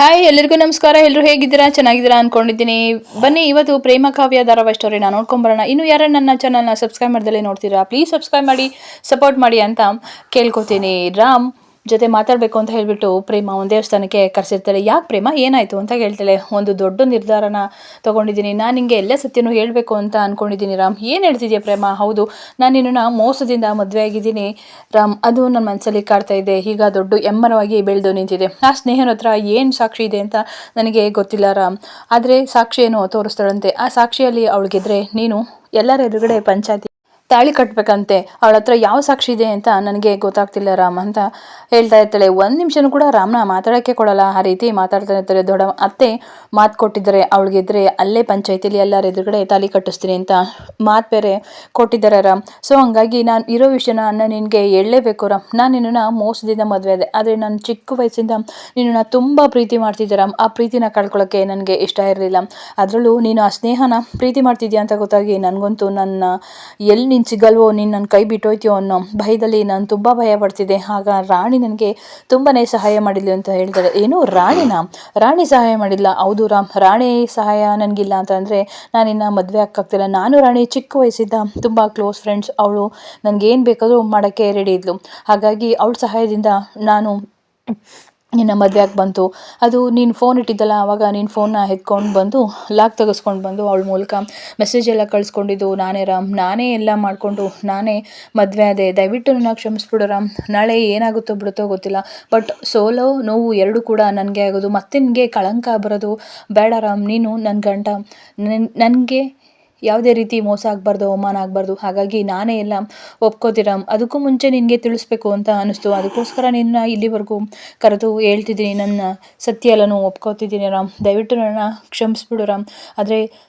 Hi ಎಲ್ಲರಿಗೂ ನಮಸ್ಕಾರ. ಎಲ್ಲರೂ ಹೇಗಿದ್ದೀರಾ? ಚೆನ್ನಾಗಿದ್ದೀರಾ ಅನ್ಕೊಂಡಿದ್ದೀನಿ. ಬನ್ನಿ, ಇವತ್ತು ಪ್ರೇಮ ಕಾವ್ಯ ಧಾರಾವಾಹಿ ಸ್ಟೋರಿನ ನೋಡ್ಕೊಂಬರೋಣ. ಇನ್ನು ಯಾರು ನನ್ನ ಚಾನಲ್ನ ಸಬ್ಸ್ಕ್ರೈಬ್ ಮಾಡ್ದಲ್ಲೇ ನೋಡ್ತೀರಾ ಪ್ಲೀಸ್ ಸಬ್ಸ್ಕ್ರೈಬ್ ಮಾಡಿ ಸಪೋರ್ಟ್ ಮಾಡಿ ಅಂತ ಕೇಳ್ಕೊತೀನಿ. ರಾಮ್ ಜೊತೆ ಮಾತಾಡಬೇಕು ಅಂತ ಹೇಳಿಬಿಟ್ಟು ಪ್ರೇಮ ಒಂದು ದೇವಸ್ಥಾನಕ್ಕೆ ಕರೆಸಿರ್ತಾಳೆ ಯಾಕೆ ಪ್ರೇಮ? ಏನಾಯಿತು ಅಂತ ಹೇಳ್ತಾಳೆ. ಒಂದು ದೊಡ್ಡ ನಿರ್ಧಾರನ ತಗೊಂಡಿದ್ದೀನಿ. ನಾನು ನಿಮಗೆ ಎಲ್ಲ ಸತ್ಯನೂ ಹೇಳಬೇಕು ಅಂತ ಅಂದ್ಕೊಂಡಿದ್ದೀನಿ ರಾಮ್. ಏನು ಹೇಳ್ತಿದ್ಯಾ ಪ್ರೇಮ? ಹೌದು, ನಾನು ನಿನ್ನನ್ನು ಮೋಸದಿಂದ ಮದುವೆ ಆಗಿದ್ದೀನಿ ರಾಮ್. ಅದು ನನ್ನ ಮನಸ್ಸಲ್ಲಿ ಕಾಡ್ತಾ ಇದೆ. ಈಗ ದೊಡ್ಡ ಎಮ್ಮರವಾಗಿ ಬೆಳೆದು ನಿಂತಿದೆ. ಆ ಸ್ನೇಹನ ಹತ್ರ ಏನು ಸಾಕ್ಷಿ ಇದೆ ಅಂತ ನನಗೆ ಗೊತ್ತಿಲ್ಲ ರಾಮ್. ಆದರೆ ಸಾಕ್ಷಿಯನ್ನು ತೋರಿಸ್ತಾಳಂತೆ. ಆ ಸಾಕ್ಷಿಯಲ್ಲಿ ಅವಳಿಗಿದ್ರೆ ನೀನು ಎಲ್ಲರ ಎದುರುಗಡೆ ಪಂಚಾಯತಿ ತಾಳಿ ಕಟ್ಟಬೇಕಂತೆ ಅವಳ ಹತ್ರ ಯಾವ ಸಾಕ್ಷಿ ಇದೆ ಅಂತ ನನಗೆ ಗೊತ್ತಾಗ್ತಿಲ್ಲ ರಾಮ್ ಅಂತ ಹೇಳ್ತಾ ಇರ್ತಾಳೆ. ಒಂದು ನಿಮಿಷನೂ ಕೂಡ ರಾಮನ ಮಾತಾಡೋಕ್ಕೆ ಕೊಡಲ್ಲ. ಆ ರೀತಿ ಮಾತಾಡ್ತಾ ಇರ್ತಾರೆ ದೊಡ್ಡ ಅತ್ತೆ ಮಾತು ಕೊಟ್ಟಿದ್ದಾರೆ. ಅವಳಿಗಿದ್ರೆ ಅಲ್ಲೇ ಪಂಚಾಯತಿಲಿ ಎಲ್ಲರ ಎದುರುಗಡೆ ತಾಳಿ ಕಟ್ಟಿಸ್ತೀನಿ ಅಂತ ಮಾತು ಬೇರೆ ಕೊಟ್ಟಿದ್ದಾರೆ ರಾಮ್. ಸೊ ಹಂಗಾಗಿ ನಾನು ಇರೋ ವಿಷಯನ ನಾನು ನಿನಗೆ ಹೇಳಲೇಬೇಕು ರಾಮ್. ನಾನು ನಿನ್ನನ್ನು ಮೋಸದಿಂದ ಮದುವೆ ಆದೆ. ಆದರೆ ನಾನು ಚಿಕ್ಕ ವಯಸ್ಸಿಂದ ನಿನ್ನನ್ನು ತುಂಬ ಪ್ರೀತಿ ಮಾಡ್ತಿದ್ದೆ ರಾಮ್. ಆ ಪ್ರೀತಿನ ಕಳ್ಕೊಳ್ಳೋಕ್ಕೆ ನನಗೆ ಇಷ್ಟ ಇರಲಿಲ್ಲ. ಅದರಲ್ಲೂ ನೀನು ಆ ಸ್ನೇಹನ ಪ್ರೀತಿ ಮಾಡ್ತಿದ್ಯಾ ಅಂತ ಗೊತ್ತಾಗಿ ನನಗಂತೂ ನನ್ನ ಎಲ್ಲಿ ನೀನು ಸಿಗಲ್ವೋ ನೀನು ನನ್ನ ಕೈ ಬಿಟ್ಟೋಯ್ತೀಯೋ ಅನ್ನೋ ಭಯದಲ್ಲಿ ನಾನು ತುಂಬ ಭಯ ಪಡ್ತಿದ್ದೆ. ಆಗ ರಾಣಿ ನನಗೆ ತುಂಬಾ ಸಹಾಯ ಮಾಡಿದ್ಲು ಅಂತ ಹೇಳ್ತಾರೆ. ಏನು, ರಾಣಿನ? ರಾಣಿ ಸಹಾಯ ಮಾಡಿಲ್ಲ ಹೌದು ರಾಮ್, ರಾಣಿ ಸಹಾಯ ನನಗಿಲ್ಲ ಅಂತಂದರೆ ನಾನಿನ್ನು ಮದುವೆ ಆಗ್ತಿಲ್ಲ ನಾನು ರಾಣಿ ಚಿಕ್ಕ ವಯಸ್ಸಿದ್ದ ತುಂಬ ಕ್ಲೋಸ್ ಫ್ರೆಂಡ್ಸ್ ಅವಳು ನನಗೇನು ಬೇಕಾದರೂ ಮಾಡೋಕ್ಕೆ ರೆಡಿ ಇದ್ಲು. ಹಾಗಾಗಿ ಅವಳ ಸಹಾಯದಿಂದ ನಾನು ನಿನ್ನ ಮದುವೆ ಬಂತು. ಅದು ನೀನು ಫೋನ್ ಇಟ್ಟಿದ್ದಲ್ಲ ಆವಾಗ ನೀನು ಫೋನ್ನ ಎತ್ಕೊಂಡು ಬಂದು ಲಾಕ್ ತೆಗೆಸ್ಕೊಂಡು ಬಂದು ಅವಳ ಮೂಲಕ ಮೆಸೇಜ್ ಎಲ್ಲ ಕಳಿಸ್ಕೊಂಡಿದ್ದು, ನಾನೇ ರಾಮ್, ನಾನೇ ಎಲ್ಲ ಮಾಡಿಕೊಂಡು, ನಾನೇ ಮದುವೆ ಆದೆ. ದಯವಿಟ್ಟು ನನ್ನ ಕ್ಷಮಿಸ್ಬಿಡು ರಾಮ್. ನಾಳೆ ಏನಾಗುತ್ತೋ ಬಿಡುತ್ತೋ ಗೊತ್ತಿಲ್ಲ. ಬಟ್ ಸೋಲೋ ನೋವು ಎರಡೂ ಕೂಡ ನನಗೆ ಆಗೋದು. ಮತ್ತೆ ನಿನಗೆ ಕಳಂಕ ಬರೋದು ಬೇಡ ರಾಮ್. ನೀನು ನನ್ನ ಗಂಟ ನನಗೆ ಯಾವುದೇ ರೀತಿ ಮೋಸ ಆಗಬಾರ್ದು, ಅವಮಾನ ಆಗಬಾರ್ದು, ಹಾಗಾಗಿ ನಾನೇ ಎಲ್ಲ ಒಪ್ಕೋತೀರ? ಅದಕ್ಕೂ ಮುಂಚೆ ನಿನಗೆ ತಿಳಿಸ್ಬೇಕು ಅಂತ ಅನ್ನಿಸ್ತು. ಅದಕ್ಕೋಸ್ಕರ ನಿನ್ನ ಇಲ್ಲಿವರೆಗೂ ಕರೆದು ಹೇಳ್ತಿದ್ದೀನಿ. ನನ್ನ ಸತ್ಯ ಎಲ್ಲನೂ ಒಪ್ಕೋತಿದ್ದೀನಿ ರಾಮ್. ದಯವಿಟ್ಟು ನನ್ನ ಕ್ಷಮಿಸ್ಬಿಡು ರಾಮ್. ಆದರೆ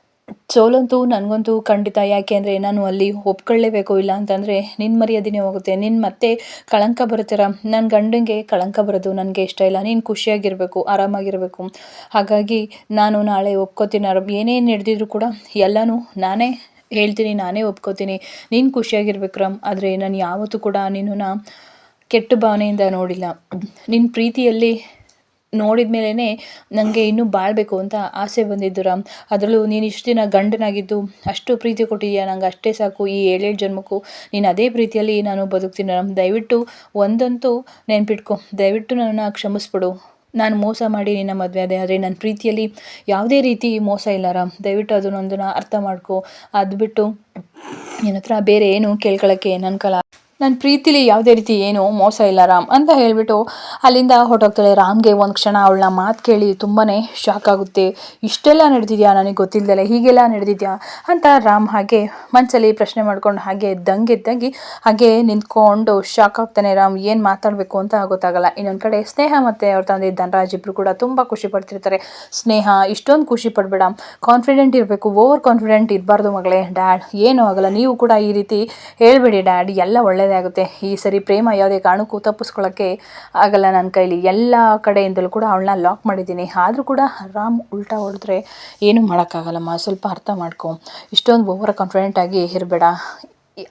ಸೋಲಂತೂ ನನಗಂತೂ ಖಂಡಿತ ಯಾಕೆ ಅಂದರೆ ನಾನು ಅಲ್ಲಿ ಒಪ್ಕೊಳ್ಳೇಬೇಕು ಇಲ್ಲ ಅಂತಂದರೆ ನಿನ್ನ ಮರ್ಯಾದೆನೇ ಹೋಗುತ್ತೆ. ನಿನ್ನ ಮತ್ತೆ ಕಳಂಕ ಬರುತ್ತೀರ? ನನ್ನ ಗಂಡನಿಗೆ ಕಳಂಕ ಬರೋದು ನನಗೆ ಇಷ್ಟ ಇಲ್ಲ. ನೀನು ಖುಷಿಯಾಗಿರಬೇಕು, ಆರಾಮಾಗಿರಬೇಕು. ಹಾಗಾಗಿ ನಾನು ನಾಳೆ ಒಪ್ಕೋತೀನಿ. ಏನೇನು ನಡೆದಿದ್ರು ಕೂಡ ಎಲ್ಲನೂ ನಾನೇ ಹೇಳ್ತೀನಿ, ನಾನೇ ಒಪ್ಕೋತೀನಿ. ನೀನು ಖುಷಿಯಾಗಿರ್ಬೇಕು ರಾಮ್ ಆದರೆ ನಾನು ಯಾವತ್ತೂ ಕೂಡ ನಿನ್ನನ್ನು ಕೆಟ್ಟ ಭಾವನೆಯಿಂದ ನೋಡಿಲ್ಲ. ನಿನ್ನ ಪ್ರೀತಿಯಲ್ಲಿ ನೋಡಿದ ಮೇಲೇ ನನಗೆ ಇನ್ನೂ ಬಾಳಬೇಕು ಅಂತ ಆಸೆ ಬಂದಿದ್ದು ರಾಮ್. ಅದರಲ್ಲೂ ನೀನು ಇಷ್ಟು ದಿನ ಗಂಡನಾಗಿದ್ದು ಅಷ್ಟು ಪ್ರೀತಿ ಕೊಟ್ಟಿದ್ದೀಯ? ನಂಗೆ ಅಷ್ಟೇ ಸಾಕು. ಈ ಏಳೇಳು ಜನ್ಮಕ್ಕೂ ನೀನು ಅದೇ ಪ್ರೀತಿಯಲ್ಲಿ ನಾನು ಬದುಕ್ತೀನಿ ರಾಮ್. ದಯವಿಟ್ಟು ಒಂದಂತೂ ನೆನ್ಪಿಟ್ಕೊ. ದಯವಿಟ್ಟು ನನ್ನನ್ನು ಕ್ಷಮಿಸ್ಬಿಡು. ನಾನು ಮೋಸ ಮಾಡಿ ನಿನ್ನ ಮದುವೆ ಅದೇ ಆದರೆ ನನ್ನ ಪ್ರೀತಿಯಲ್ಲಿ ಯಾವುದೇ ರೀತಿ ಮೋಸ ಇಲ್ಲ ರಾಮ್. ದಯವಿಟ್ಟು ಅದನ್ನೊಂದನ್ನು ಅರ್ಥ ಮಾಡ್ಕೊ. ಅದು ಬಿಟ್ಟು ನಿನ್ನ ಹತ್ರ ಬೇರೆ ಏನು ಕೇಳ್ಕೊಳ್ಳೋಕ್ಕೆ ನನ್ನ ಕಲ ನನ್ನ ಪ್ರೀತಿಲಿ ಯಾವುದೇ ರೀತಿ ಏನು ಮೋಸ ಇಲ್ಲ ರಾಮ್ ಅಂತ ಹೇಳಿಬಿಟ್ಟು ಅಲ್ಲಿಂದ ಹೊರಟೋಗ್ತಾಳೆ. ರಾಮ್ಗೆ ಒಂದು ಕ್ಷಣ ಅವಳನ್ನ ಮಾತು ಕೇಳಿ ತುಂಬಾ ಶಾಕ್ ಆಗುತ್ತೆ. ಇಷ್ಟೆಲ್ಲ ನಡೆದಿದೆಯಾ? ನನಗೆ ಗೊತ್ತಿಲ್ಲದಲೆ ಹೀಗೆಲ್ಲ ನಡೆದಿದ್ಯಾ? ಅಂತ ರಾಮ್ ಹಾಗೆ ಮನಸ್ಸಲ್ಲಿ ಪ್ರಶ್ನೆ ಮಾಡ್ಕೊಂಡು ಹಾಗೆ ದಂಗೆದ್ದಂಗೆ ಹಾಗೆ ನಿಂತ್ಕೊಂಡು ಶಾಕ್ ಆಗ್ತಾನೆ. ರಾಮ್, ಏನು ಮಾತಾಡಬೇಕು ಅಂತ ಗೊತ್ತಾಗಲ್ಲ. ಇನ್ನೊಂದು ಕಡೆ ಸ್ನೇಹ ಮತ್ತು ಅವ್ರ ತಂದೆ ಧನರಾಜ್ ಇಬ್ಬರು ಕೂಡ ತುಂಬ ಖುಷಿ ಪಡ್ತಿರ್ತಾರೆ. ಸ್ನೇಹ, ಇಷ್ಟೊಂದು ಖುಷಿ ಪಡಬೇಡ. ಕಾನ್ಫಿಡೆಂಟ್ ಇರಬೇಕು. ಓವರ್ ಕಾನ್ಫಿಡೆಂಟ್ ಇರಬಾರ್ದು ಮಗಳೇ. ಡ್ಯಾಡ್, ಏನೂ ಆಗಲ್ಲ. ನೀವು ಕೂಡ ಈ ರೀತಿ ಹೇಳಬೇಡಿ ಡ್ಯಾಡ್. ಎಲ್ಲ ಒಳ್ಳೆ ಆಗುತ್ತೆ ಈ ಸರಿ ಪ್ರೇಮ ಯಾವುದೇ ಕಾರಣಕ್ಕೂ ತಪ್ಪಿಸ್ಕೊಳ್ಳೋಕ್ಕೆ ಆಗಲ್ಲ ನನ್ನ ಕೈಲಿ. ಎಲ್ಲ ಕಡೆಯಿಂದಲೂ ಕೂಡ ಅವಳನ್ನ ಲಾಕ್ ಮಾಡಿದ್ದೀನಿ. ಆದರೂ ಕೂಡ ರಾಮ್ ಉಲ್ಟಾ ಹೊಡೆದ್ರೆ ಏನೂ ಮಾಡೋಕ್ಕಾಗಲ್ಲಮ್ಮ. ಸ್ವಲ್ಪ ಅರ್ಥ ಮಾಡ್ಕೊ. ಇಷ್ಟೊಂದು ಓವರ್ ಕಾನ್ಫಿಡೆಂಟಾಗಿ ಇರಬೇಡ.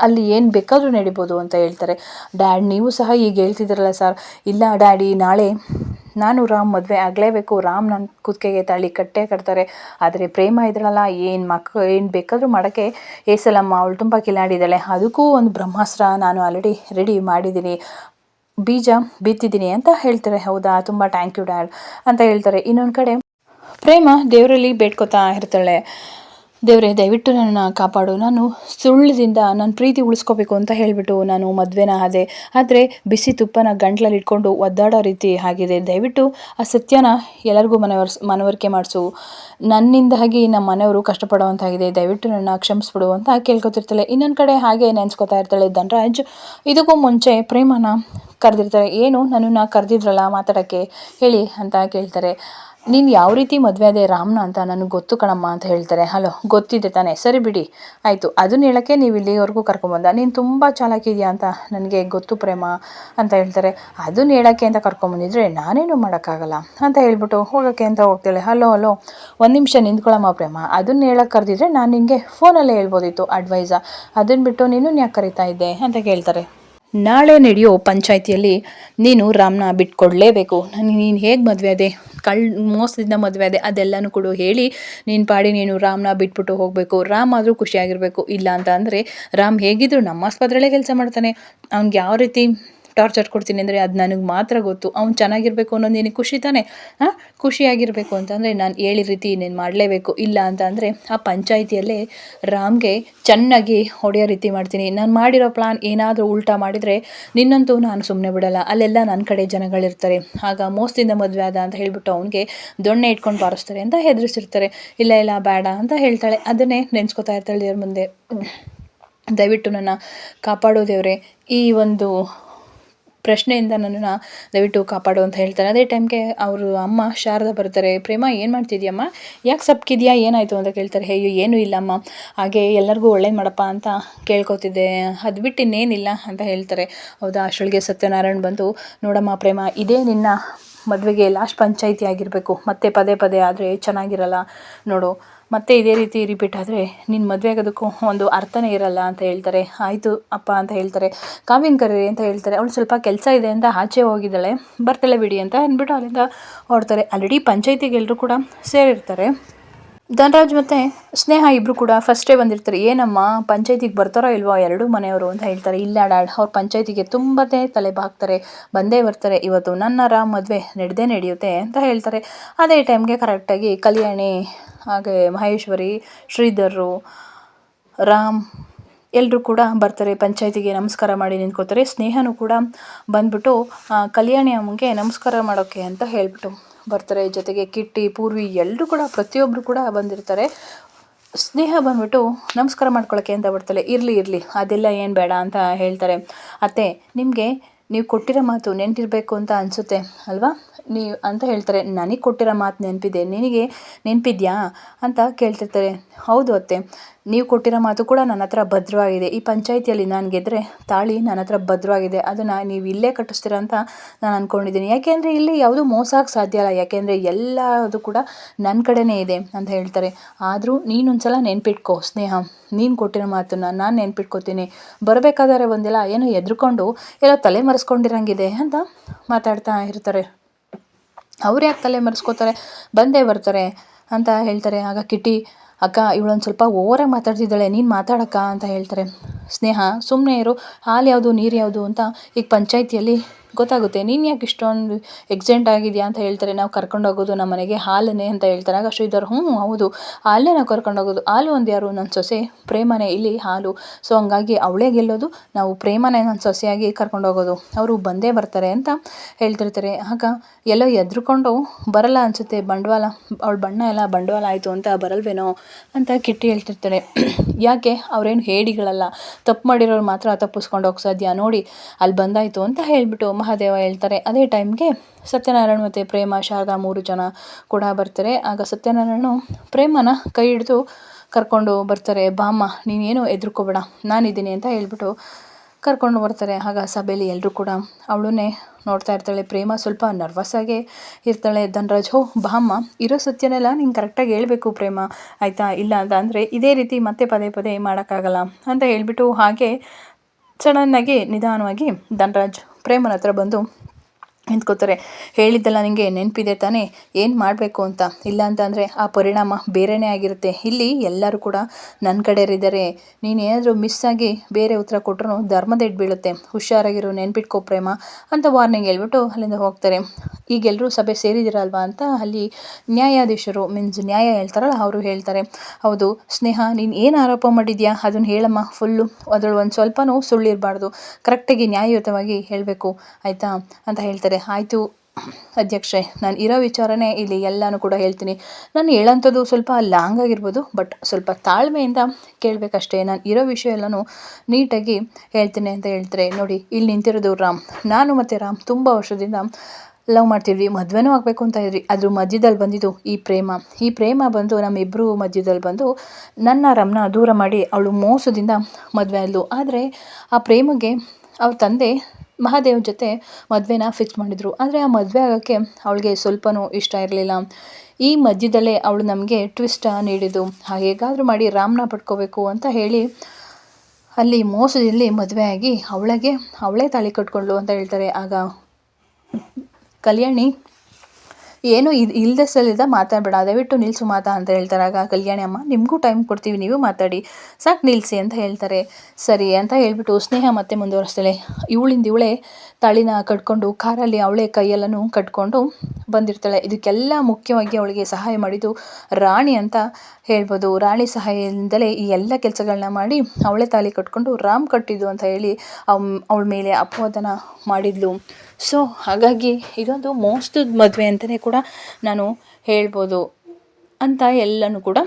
ಅಲ್ಲಿ ಏನು ಬೇಕಾದರೂ ನಡಿಬೋದು ಅಂತ ಹೇಳ್ತಾರೆ. ಡ್ಯಾಡ್ ನೀವು ಸಹ ಈಗ ಹೇಳ್ತಿದ್ದೀರಲ್ಲ ಸರ್ ಇಲ್ಲ ಡ್ಯಾಡಿ ನಾಳೆ ನಾನು ರಾಮ್ ಮದುವೆ ಆಗಲೇಬೇಕು. ರಾಮ್ ನನ್ನ ಕುತ್ತಿಗೆಗೆ ತಾಳಿ ಕಟ್ಟೇ ಕಟ್ತಾರೆ. ಆದರೆ ಪ್ರೇಮ ಇದ್ರಲ್ಲ, ಏನು ಮಕ್ಕ ಏನು ಬೇಕಾದರೂ ಮಾಡೋಕ್ಕೆ ಏಸಲಮ್ಮ ಅವಳು ತುಂಬ ಕಿಲಾಡಿದ್ದಾಳೆ. ಅದಕ್ಕೂ ಒಂದು ಬ್ರಹ್ಮಾಸ್ತ್ರ ನಾನು ಆಲ್ರೆಡಿ ರೆಡಿ ಮಾಡಿದ್ದೀನಿ. ಬೀಜ ಬಿತ್ತಿದ್ದೀನಿ ಅಂತ ಹೇಳ್ತಾರೆ. ಹೌದಾ? ತುಂಬ ಥ್ಯಾಂಕ್ ಯು ಡ್ಯಾಡ್ ಅಂತ ಹೇಳ್ತಾರೆ. ಇನ್ನೊಂದು ಕಡೆ ಪ್ರೇಮ ದೇವರಲ್ಲಿ ಬೇಡ್ಕೊತಾ ಇರ್ತಾಳೆ. ದೇವರೇ, ದಯವಿಟ್ಟು ನನ್ನನ್ನು ಕಾಪಾಡು. ನಾನು ಸುಳ್ಳದಿಂದ ನನ್ನ ಪ್ರೀತಿ ಉಳಿಸ್ಕೋಬೇಕು ಅಂತ ಹೇಳಿಬಿಟ್ಟು ನಾನು ಮದುವೆನ ಆದೆ. ಆದರೆ ಬಿಸಿ ತುಪ್ಪನ ಗಂಟ್ಲಲ್ಲಿ ಇಟ್ಕೊಂಡು ಒದ್ದಾಡೋ ರೀತಿ ಆಗಿದೆ. ದಯವಿಟ್ಟು ಆ ಸತ್ಯನ ಎಲ್ಲರಿಗೂ ಮನವರ್ಸ್ ಮನವರಿಕೆ ಮಾಡಿಸು. ನನ್ನಿಂದಾಗಿ ನಮ್ಮ ಮನೆಯವರು ಕಷ್ಟಪಡುವಂತಾಗಿದೆ. ದಯವಿಟ್ಟು ನನ್ನ ಕ್ಷಮಿಸ್ಬಿಡು ಅಂತ ಕೇಳ್ಕೊತಿರ್ತಾಳೆ. ಇನ್ನೊಂದು ಕಡೆ ಹಾಗೆ ನೆನೆಸ್ಕೊತಾ ಇರ್ತಾಳೆ ಧನರಾಜ್. ಇದಕ್ಕೂ ಮುಂಚೆ ಪ್ರೇಮನ ಕರೆದಿರ್ತಾರೆ ಏನು? ನನ್ನನ್ನು ಕರೆದಿದ್ರಲ್ಲ ಮಾತಾಡೋಕ್ಕೆ? ಹೇಳಿ ಅಂತ ಕೇಳ್ತಾರೆ. ನೀನು ಯಾವ ರೀತಿ ಮದುವೆ ಅದೇ ರಾಮ್ನ ಅಂತ ನನಗೆ ಗೊತ್ತು ಕಣಮ್ಮ ಅಂತ ಹೇಳ್ತಾರೆ. ಹಲೋ, ಗೊತ್ತಿದೆ ತಾನೇ. ಸರಿ ಬಿಡಿ. ಆಯಿತು ಅದನ್ನ ಹೇಳೋಕ್ಕೆ ನೀವು ಇಲ್ಲಿವರೆಗೂ ಕರ್ಕೊಂಬಂದ ನೀನು ತುಂಬ ಚಾಲಾಕಿದೆಯಾ ಅಂತ ನನಗೆ ಗೊತ್ತು ಪ್ರೇಮ ಅಂತ ಹೇಳ್ತಾರೆ. ಅದನ್ನ ಹೇಳೋಕ್ಕೆ ಅಂತ ಕರ್ಕೊಂಬಂದಿದ್ರೆ ನಾನೇನು ಮಾಡೋಕ್ಕಾಗಲ್ಲ ಅಂತ ಹೇಳ್ಬಿಟ್ಟು ಹೋಗೋಕ್ಕೆ ಅಂತ ಹೋಗ್ತಾಳೆ ಹಲೋ ಹಲೋ, ಒಂದು ನಿಮಿಷ ನಿಂತ್ಕೊಳ್ಳಮ್ಮ ಪ್ರೇಮ. ಅದನ್ನ ಹೇಳೋಕ್ಕೆ ಕರೆದಿದ್ರೆ ನಾನು ನಿಮಗೆ ಫೋನಲ್ಲೇ ಹೇಳ್ಬೋದಿತ್ತು ಅಡ್ವೈಸ ಅದನ್ನ ಬಿಟ್ಟು ನೀನು ಯಾಕೆ ಕರಿತಾ ಇದ್ದೆ ಅಂತ ಕೇಳ್ತಾರೆ. ನಾಳೆ ನಡೆಯೋ ಪಂಚಾಯಿತಿಯಲ್ಲಿ ನೀನು ರಾಮ್ನ ಬಿಟ್ಕೊಡ್ಲೇಬೇಕು. ನನಗೆ ನೀನು ಹೇಗೆ ಮದುವೆ ಅದೇ ಕಳ್, ಮೋಸದಿಂದ ಮದುವೆ ಅದೇ ಅದೆಲ್ಲನೂ ಕೂಡ. ಹೇಳಿ, ನೀನು ಪಾಡಿ ನೀನು ರಾಮ್ನ ಬಿಟ್ಬಿಟ್ಟು ಹೋಗಬೇಕು. ರಾಮ್ ಆದರೂ ಖುಷಿಯಾಗಿರಬೇಕು. ಇಲ್ಲ ಅಂತ ಅಂದರೆ ರಾಮ್ ಹೇಗಿದ್ರು ನಮ್ಮ ಆಸ್ಪತ್ರೆಯಲ್ಲೇ ಕೆಲಸ ಮಾಡ್ತಾನೆ. ಅವ್ನಿಗೆ ಯಾವ ರೀತಿ ಟಾರ್ಚರ್ ಕೊಡ್ತೀನಿ ಅಂದರೆ ಅದು ನನಗೆ ಮಾತ್ರ ಗೊತ್ತು. ಅವ್ನು ಚೆನ್ನಾಗಿರಬೇಕು ಅನ್ನೋದು ನಿನಗೆ ಖುಷಿ ತಾನೆ? ಹಾಂ ಖುಷಿಯಾಗಿರಬೇಕು ಅಂತಂದರೆ ನಾನು ಹೇಳಿದ ರೀತಿ ಇನ್ನೇನು ಮಾಡಲೇಬೇಕು. ಇಲ್ಲ ಅಂತ ಅಂದರೆ ಆ ಪಂಚಾಯಿತಿಯಲ್ಲೇ ರಾಮ್ಗೆ ಚೆನ್ನಾಗಿ ಹೊಡೆಯೋ ರೀತಿ ಮಾಡ್ತೀನಿ. ನಾನು ಮಾಡಿರೋ ಪ್ಲಾನ್ ಏನಾದರೂ ಉಲ್ಟಾ ಮಾಡಿದರೆ ನಿನ್ನಂತೂ ನಾನು ಸುಮ್ಮನೆ ಬಿಡಲ್ಲ. ಅಲ್ಲೆಲ್ಲ ನನ್ನ ಕಡೆ ಜನಗಳಿರ್ತಾರೆ. ಆಗ ಮೋಸದಿಂದ ಮದುವೆ ಆದ ಅಂತ ಹೇಳಿಬಿಟ್ಟು ಅವನಿಗೆ ದೊಣ್ಣೆ ಇಟ್ಕೊಂಡು ಬಾರಿಸ್ತಾರೆ ಅಂತ ಹೆದರಿಸಿರ್ತಾರೆ. ಇಲ್ಲ ಇಲ್ಲ, ಬೇಡ ಅಂತ ಹೇಳ್ತಾಳೆ. ಅದನ್ನೇ ನೆನೆಸ್ಕೊತಾ ಇರ್ತಾಳೆ ದೇವ್ರ ಮುಂದೆ. ದಯವಿಟ್ಟು ನನ್ನ ಕಾಪಾಡೋ ದೇವ್ರೆ, ಈ ಒಂದು ಪ್ರಶ್ನೆಯಿಂದ ನನ್ನನ್ನು ದಯವಿಟ್ಟು ಕಾಪಾಡು ಅಂತ ಹೇಳ್ತಾರೆ. ಅದೇ ಟೈಮ್ಗೆ ಅವರು ಅಮ್ಮ ಶಾರದಾ ಬರ್ತಾರೆ. ಪ್ರೇಮ, ಏನು ಮಾಡ್ತಿದ್ಯಮ್ಮ? ಯಾಕೆ ಸಪ್ಕಿದ್ಯಾ? ಏನಾಯಿತು? ಅಂತ ಕೇಳ್ತಾರೆ. ಅಯ್ಯೋ, ಏನೂ ಇಲ್ಲಮ್ಮ. ಹಾಗೆ ಎಲ್ಲರಿಗೂ ಒಳ್ಳೇದು ಮಾಡಪ್ಪ ಅಂತ ಕೇಳ್ಕೊತಿದ್ದೆ. ಅದು ಬಿಟ್ಟು ಇನ್ನೇನಿಲ್ಲ ಅಂತ ಹೇಳ್ತಾರೆ. ಹೌದಾ? ಅಷ್ಟೊಳಗೆ ಸತ್ಯನಾರಾಯಣ್ ಬಂದು, ನೋಡಮ್ಮ ಪ್ರೇಮ, ಇದೇ ನಿನ್ನ ಮದುವೆಗೆ ಲಾಸ್ಟ್ ಪಂಚಾಯಿತಿ ಆಗಿರಬೇಕು. ಮತ್ತೆ ಪದೇ ಪದೇ ಆದರೆ ಚೆನ್ನಾಗಿರಲ್ಲ ನೋಡು. ಮತ್ತೆ ಇದೇ ರೀತಿ ರಿಪೀಟ್ ಆದರೆ ನಿನ್ನ ಮದುವೆ ಆಗೋದಕ್ಕೂ ಒಂದು ಅರ್ಥನೇ ಇರಲ್ಲ ಅಂತ ಹೇಳ್ತಾರೆ. ಆಯಿತು ಅಪ್ಪ ಅಂತ ಹೇಳ್ತಾರೆ. ಕಾವ್ಯನ್ ಕರೀರಿ ಅಂತ ಹೇಳ್ತಾರೆ. ಅವಳು ಸ್ವಲ್ಪ ಕೆಲಸ ಇದೆ ಅಂತ ಆಚೆ ಹೋಗಿದ್ದಾಳೆ. ಬರ್ತಾಳೆ ಬಿಡಿ ಅಂತ ಅಂದ್ಬಿಟ್ಟು ಅಲ್ಲಿಂದ ಹೊರಡ್ತಾರೆ ಆಲ್ರೆಡಿ ಪಂಚಾಯಿತಿಗೆ ಎಲ್ಲರೂ ಕೂಡ ಸೇರಿರ್ತಾರೆ. ಧನರಾಜ್ ಮತ್ತು ಸ್ನೇಹ ಇಬ್ಬರು ಕೂಡ ಫಸ್ಟೇ ಬಂದಿರ್ತಾರೆ. ಏನಮ್ಮ, ಪಂಚಾಯತಿಗೆ ಬರ್ತಾರೋ ಇಲ್ವೋ ಎರಡೂ ಮನೆಯವರು ಅಂತ ಹೇಳ್ತಾರೆ. ಇಲ್ಲ ಡ್ಯಾಡ್, ಅವ್ರು ಪಂಚಾಯತಿಗೆ ತುಂಬಾ ತಲೆ ಬಾಗ್ತಾರೆ, ಬಂದೇ ಬರ್ತಾರೆ. ಇವತ್ತು ನನ್ನ ರಾಮ್ ಮದುವೆ ನಡೆದೇ ನಡೆಯುತ್ತೆ ಅಂತ ಹೇಳ್ತಾರೆ. ಅದೇ ಟೈಮ್ಗೆ ಕರೆಕ್ಟಾಗಿ ಕಲ್ಯಾಣಿ, ಹಾಗೆ ಮಹೇಶ್ವರಿ, ಶ್ರೀಧರು, ರಾಮ್ ಎಲ್ಲರೂ ಕೂಡ ಬರ್ತಾರೆ. ಪಂಚಾಯತಿಗೆ ನಮಸ್ಕಾರ ಮಾಡಿ ನಿಂತ್ಕೋತಾರೆ. ಸ್ನೇಹನೂ ಕೂಡ ಬಂದ್ಬಿಟ್ಟು ಕಲ್ಯಾಣಿ ಅಮ್ಮಂಗೆ ನಮಸ್ಕಾರ ಮಾಡೋಕ್ಕೆ ಅಂತ ಹೇಳ್ಬಿಟ್ಟು. ಬರ್ತಾರೆ, ಜೊತೆಗೆ ಕಿಟ್ಟಿ, ಪೂರ್ವಿ ಎಲ್ಲರೂ ಕೂಡ ಪ್ರತಿಯೊಬ್ಬರು ಕೂಡ ಬಂದಿರ್ತಾರೆ. ಸ್ನೇಹ ಬಂದ್ಬಿಟ್ಟು ನಮಸ್ಕಾರ ಮಾಡ್ಕೊಳ್ಳೋಕೆ ಅಂತ ಬರ್ತಾಳೆ ಇರಲಿ ಇರಲಿ, ಅದೆಲ್ಲ ಏನು ಬೇಡ ಅಂತ ಹೇಳ್ತಾರೆ. ಅತ್ತೆ, ನಿಮಗೆ ನೀವು ಕೊಟ್ಟಿರೋ ಮಾತು ನೆನಪಿರಬೇಕು ಅಂತ ಅನಿಸುತ್ತೆ ಅಲ್ವಾ? ನೀವು ಅಂತ ಹೇಳ್ತಾರೆ. ನನಗೆ ಕೊಟ್ಟಿರೋ ಮಾತು ನೆನಪಿದೆ. ನಿನಗೆ ನೆನಪಿದ್ಯಾ? ಅಂತ ಕೇಳ್ತಿರ್ತಾರೆ. ಹೌದು ಅತ್ತೆ. ನೀವು ಕೊಟ್ಟಿರೋ ಮಾತು ಕೂಡ ನನ್ನ ಹತ್ರ ಭದ್ರವಾಗಿದೆ. ಈ ಪಂಚಾಯಿತಿಯಲ್ಲಿ ನಾನು ಗೆದ್ದರೆ ತಾಳಿ ನನ್ನ ಹತ್ರ ಭದ್ರವಾಗಿದೆ. ಅದನ್ನು ನೀವು ಇಲ್ಲೇ ಕಟ್ಟಿಸ್ತೀರ ಅಂತ ನಾನು ಅಂದ್ಕೊಂಡಿದ್ದೀನಿ ಯಾಕೆಂದರೆ ಇಲ್ಲಿ ಯಾವುದೂ ಮೋಸ ಆಗಕ್ಕೆ ಸಾಧ್ಯ ಇಲ್ಲ ಯಾಕೆಂದರೆ ಎಲ್ಲದು ಕೂಡ ನನ್ನ ಕಡೆನೇ ಇದೆ ಅಂತ ಹೇಳ್ತಾರೆ. ಆದರೂ ನೀನೊಂದು ಸಲ ನೆನ್ಪಿಟ್ಕೋ ಸ್ನೇಹ. ನೀನು ಕೊಟ್ಟಿರೋ ಮಾತನ್ನು ನಾನು ನೆನ್ಪಿಟ್ಕೋತೀನಿ. ಬರಬೇಕಾದ್ರೆ ಒಂದೆಲ್ಲ, ಏನೋ ಎದ್ರುಕೊಂಡು ಎಲ್ಲ ತಲೆ ಮರೆಸ್ಕೊಂಡಿರಂಗಿದೆ ಅಂತ ಮಾತಾಡ್ತಾ ಇರ್ತಾರೆ. ಅವ್ರು ಯಾಕೆ ತಲೆ ಮರೆಸ್ಕೋತಾರೆ? ಬಂದೇ ಬರ್ತಾರೆ ಅಂತ ಹೇಳ್ತಾರೆ. ಆಗ ಕಿಟ್ಟಿ ಅಕ್ಕ, ಇವಳೊಂದು ಸ್ವಲ್ಪ ಓವರಾಗಿ ಮಾತಾಡ್ತಿದ್ದಾಳೆ, ನೀನು ಮಾತಾಡಕ್ಕ ಅಂತ ಹೇಳ್ತಾರೆ. ಸ್ನೇಹ ಸುಮ್ಮನೆ ಇರು, ಹಾಲು ಯಾವುದು, ನೀರು ಯಾವುದು ಅಂತ ಈಗ ಪಂಚಾಯಿತಿಯಲ್ಲಿ ಗೊತ್ತಾಗುತ್ತೆ, ನೀನು ಯಾಕೆ ಇಷ್ಟೊಂದು ಎಕ್ಸೆಂಟ್ ಆಗಿದೆಯಾ ಅಂತ ಹೇಳ್ತಾರೆ, ನಾವು ಕರ್ಕೊಂಡೋಗೋದು ನಮ್ಮ ಮನೆಗೆ ಹಾಲನ್ನೇ ಅಂತ ಹೇಳ್ತಾರೆ. ಆಗ ಶ್ರೀಧರ್ ಹ್ಞೂ ಹೌದು, ಹಾಲನ್ನೇ ನಾವು ಕರ್ಕೊಂಡೋಗೋದು ಹಾಲು ಒಂದು ಯಾರು ನನ್ನ ಸೊಸೆ, ಪ್ರೇಮನೆ, ಇಲ್ಲಿ ಹಾಲು. ಸೊ ಹಂಗಾಗಿ ಅವಳೇ ಗೆಲ್ಲೋದು, ನಾವು ಪ್ರೇಮನೇ ನನ್ನ ಸೊಸೆಯಾಗಿ ಕರ್ಕೊಂಡೋಗೋದು ಅವರು ಬಂದೇ ಬರ್ತಾರೆ ಅಂತ ಹೇಳ್ತಿರ್ತಾರೆ. ಆಗ ಎಲ್ಲೋ ಎದ್ರುಕೊಂಡು, ಬರಲ್ಲ ಅನಿಸುತ್ತೆ, ಬಂಡವಾಳ, ಅವಳ ಬಣ್ಣ ಎಲ್ಲ ಬಂಡವಾಳ ಆಯಿತು ಅಂತ ಬರಲ್ವೇನೋ? ಅಂತ ಕಿಟ್ಟಿ ಹೇಳ್ತಿರ್ತಾರೆ ಯಾಕೆ? ಅವರೇನು ಹೇಡಿಗಳಲ್ಲ ತಪ್ಪು ಮಾಡಿರೋರು ಮಾತ್ರ ತಪ್ಪಿಸ್ಕೊಂಡು ಹೋಗಿ ಸಾಧ್ಯ, ನೋಡಿ, ಅಲ್ಲಿ ಬಂದಾಯಿತು ಅಂತ ಹೇಳಿಬಿಟ್ಟು ಮಹಾದೇವ ಹೇಳ್ತಾರೆ, ಅದೇ ಟೈಮ್ಗೆ ಸತ್ಯನಾರಾಯಣ ಮತ್ತು ಪ್ರೇಮ, ಶಾರದಾ ಮೂರು ಜನ ಕೂಡ ಬರ್ತಾರೆ. ಆಗ ಸತ್ಯನಾರಾಯಣ ಪ್ರೇಮನ ಕೈ ಹಿಡಿದು ಕರ್ಕೊಂಡು ಬರ್ತಾರೆ, ಬಾಮ್ಮ, ನೀನೇನು ಹೆದ್ರುಕೋಬೇಡ, ನಾನಿದ್ದೀನಿ ಅಂತ ಹೇಳ್ಬಿಟ್ಟು ಕರ್ಕೊಂಡು ಬರ್ತಾರೆ. ಆಗ ಸಭೆಯಲ್ಲಿ ಎಲ್ಲರೂ ಕೂಡ ಅವಳನ್ನೇ ನೋಡ್ತಾ ಇರ್ತಾಳೆ. ಪ್ರೇಮ ಸ್ವಲ್ಪ ನರ್ವಸ್ ಆಗೇ ಇರ್ತಾಳೆ. ಧನ್ರಾಜ್, ಹೋ, ಬಾಮ್ಮ, ಇರೋ ಸತ್ಯನೆಲ್ಲ ನೀನು ಕರೆಕ್ಟಾಗಿ ಹೇಳಬೇಕು ಪ್ರೇಮ, ಆಯಿತಾ? ಇಲ್ಲ ಅಂತ ಅಂದರೆ ಇದೇ ರೀತಿ ಮತ್ತೆ ಪದೇ ಪದೇ ಮಾಡೋಕ್ಕಾಗಲ್ಲ ಅಂತ ಹೇಳಿಬಿಟ್ಟು ಹಾಗೆ ಸಡನ್ನಾಗಿ ನಿಧಾನವಾಗಿ ಧನರಾಜ್ ಪ್ರೇಮನ ಹತ್ರ ಬಂದು ನಿಂತ್ಕೋತಾರೆ ಹೇಳಿದ್ದೆಲ್ಲ ನಿಮಗೆ ನೆನಪಿದೆ ತಾನೇ? ಏನು ಮಾಡಬೇಕು ಅಂತ? ಇಲ್ಲ ಅಂತ ಅಂದರೆ ಆ ಪರಿಣಾಮ ಬೇರೆಯೇ ಆಗಿರುತ್ತೆ. ಇಲ್ಲಿ ಎಲ್ಲರೂ ಕೂಡ ನನ್ನ ಕಡೆಯರಿದ್ದಾರೆ. ನೀನು ಏನಾದರೂ ಮಿಸ್ ಆಗಿ ಬೇರೆ ಉತ್ತರ ಕೊಟ್ಟರು ಇಟ್ಟು ಬೀಳುತ್ತೆ. ಹುಷಾರಾಗಿರೋ, ನೆನ್ಪಿಟ್ಕೋ ಪ್ರೇಮ ಅಂತ ವಾರ್ನಿಂಗ್ ಹೇಳ್ಬಿಟ್ಟು ಅಲ್ಲಿಂದ ಹೋಗ್ತಾರೆ. ಈಗೆಲ್ಲರೂ ಸಭೆ ಸೇರಿದಿರಲ್ವಾ ಅಂತ ಅಲ್ಲಿ ನ್ಯಾಯಾಧೀಶರು ಮೀನ್ಸ್ ನ್ಯಾಯ ಹೇಳ್ತಾರಲ್ಲ, ಅವರು ಹೇಳ್ತಾರೆ. ಹೌದು, ಸ್ನೇಹ, ನೀನು ಏನು ಆರೋಪ ಮಾಡಿದ್ಯಾ? ಅದನ್ನು ಹೇಳಮ್ಮ ಫುಲ್ಲು ಅದ್ರಲ್ಲಿ ಒಂದು ಸ್ವಲ್ಪನೂ ಸುಳ್ಳಿರಬಾರ್ದು. ಕರೆಕ್ಟಾಗಿ ನ್ಯಾಯಯುತವಾಗಿ ಹೇಳಬೇಕು. ಆಯಿತಾ? ಅಂತ ಹೇಳ್ತಾರೆ. ಆಯಿತು. ಅಧ್ಯಕ್ಷೆ ನಾನು ಇರೋ ವಿಚಾರನೇ ಇಲ್ಲಿ ಎಲ್ಲನೂ ಕೂಡ ಹೇಳ್ತೀನಿ. ನಾನು ಹೇಳೋಂಥದ್ದು ಸ್ವಲ್ಪ ಲಾಂಗ್ ಆಗಿರ್ಬೋದು, ಬಟ್ ಸ್ವಲ್ಪ ತಾಳ್ಮೆಯಿಂದ ಕೇಳಬೇಕಷ್ಟೇ. ನಾನು ಇರೋ ವಿಷಯ ಎಲ್ಲನೂ ನೀಟಾಗಿ ಹೇಳ್ತೀನಿ ಅಂತ ಹೇಳ್ತಾರೆ. ನೋಡಿ, ಇಲ್ಲಿ ನಿಂತಿರೋದು ರಾಮ್. ನಾನು ಮತ್ತು ರಾಮ್ ತುಂಬ ವರ್ಷದಿಂದ ಲವ್ ಮಾಡ್ತಿದ್ವಿ, ಮದುವೆನೂ ಆಗಬೇಕು ಅಂತ ಇದ್ರಿ ಅದ್ರ ಮಧ್ಯದಲ್ಲಿ ಬಂದಿದ್ದು ಈ ಪ್ರೇಮ. ಈ ಪ್ರೇಮ ಬಂದು ನಮ್ಮಿಬ್ಬರು ಮಧ್ಯದಲ್ಲಿ ಬಂದು ನನ್ನ ರಮ್ನ ದೂರ ಮಾಡಿ ಅವಳು ಮೋಸದಿಂದ ಮದುವೆ ಆದಳು ಆದರೆ ಆ ಪ್ರೇಮಗೆ ಅವ್ರ ತಂದೆ ಮಹಾದೇವ್ ಜೊತೆ ಮದುವೆನ ಫಿಕ್ಸ್ ಮಾಡಿದರು. ಆದರೆ ಆ ಮದುವೆ ಆಗೋಕ್ಕೆ ಅವಳಿಗೆ ಸ್ವಲ್ಪನೂ ಇಷ್ಟ ಇರಲಿಲ್ಲ. ಈ ಮಧ್ಯದಲ್ಲೇ ಅವಳು ನಮಗೆ ಟ್ವಿಸ್ಟ್ ನೀಡಿದ್ದು. ಹೇಗಾದರೂ ಮಾಡಿ ರಾಮನ ಪಡ್ಕೋಬೇಕು ಅಂತ ಹೇಳಿ ಅಲ್ಲಿ ಮೋಸದಲ್ಲಿ ಮದುವೆ ಆಗಿ ಅವಳಿಗೆ ಅವಳೇ ತಾಳಿ ಕಟ್ಕೊಂಡ್ಳು ಅಂತ ಹೇಳ್ತಾರೆ. ಆಗ ಕಲ್ಯಾಣಿ ಏನು ಇದು ಇಲ್ಲದೆ ಸಲ್ಲಿದ ಮಾತಾಡಬೇಡ. ದಯವಿಟ್ಟು ನಿಲ್ಲಿಸು ಮಾತಾ ಅಂತ ಹೇಳ್ತಾರೆ. ಆಗ ಕಲ್ಯಾಣಿ ಅಮ್ಮ, ನಿಮಗೂ ಟೈಮ್ ಕೊಡ್ತೀವಿ, ನೀವು ಮಾತಾಡಿ. ಸಾಕು ನಿಲ್ಲಿಸಿ ಅಂತ ಹೇಳ್ತಾರೆ. ಸರಿ ಅಂತ ಹೇಳ್ಬಿಟ್ಟು ಸ್ನೇಹ ಮತ್ತೆ ಮುಂದುವರಿಸ್ತಾಳೆ. ಇವಳಿಂದ ಇವಳೆ ತಾಳಿನ ಕಟ್ಕೊಂಡು, ಕಾರಲ್ಲಿ ಅವಳೇ ಕೈಯೆಲ್ಲನೂ ಕಟ್ಕೊಂಡು ಬಂದಿರ್ತಾಳೆ. ಇದಕ್ಕೆಲ್ಲ ಮುಖ್ಯವಾಗಿ ಅವಳಿಗೆ ಸಹಾಯ ಮಾಡಿದ್ದು ರಾಣಿ ಅಂತ ಹೇಳ್ಬೋದು. ರಾಣಿ ಸಹಾಯದಿಂದಲೇ ಈ ಎಲ್ಲ ಕೆಲಸಗಳನ್ನ ಮಾಡಿ ಅವಳೇ ತಾಳಿ ಕಟ್ಕೊಂಡು ರಾಮ್ ಕಟ್ಟಿದ್ದು ಅಂತ ಹೇಳಿ ಅವಳ ಮೇಲೆ ಅಪವಾದನ ಮಾಡಿದ್ಲು. ಸೊ ಹಾಗಾಗಿ ಇದೊಂದು ಮೋಸದ ಮದುವೆ ಅಂತಲೇ ಕೂಡ ನಾನು ಹೇಳ್ಬೋದು ಅಂತ ಎಲ್ಲನೂ ಕೂಡ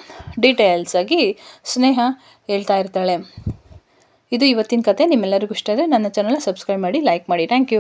ಡೀಟೇಲ್ಸಾಗಿ ಸ್ನೇಹ ಹೇಳ್ತಾ ಇರ್ತಾಳೆ. ಇದು ಇವತ್ತಿನ ಕತೆ, ನಿಮ್ಮೆಲ್ಲರಿಗೂ ಇಷ್ಟ ಆದರೆ ನನ್ನ ಚಾನಲ್ನ ಸಬ್ಸ್ಕ್ರೈಬ್ ಮಾಡಿ ಲೈಕ್ ಮಾಡಿ. Thank you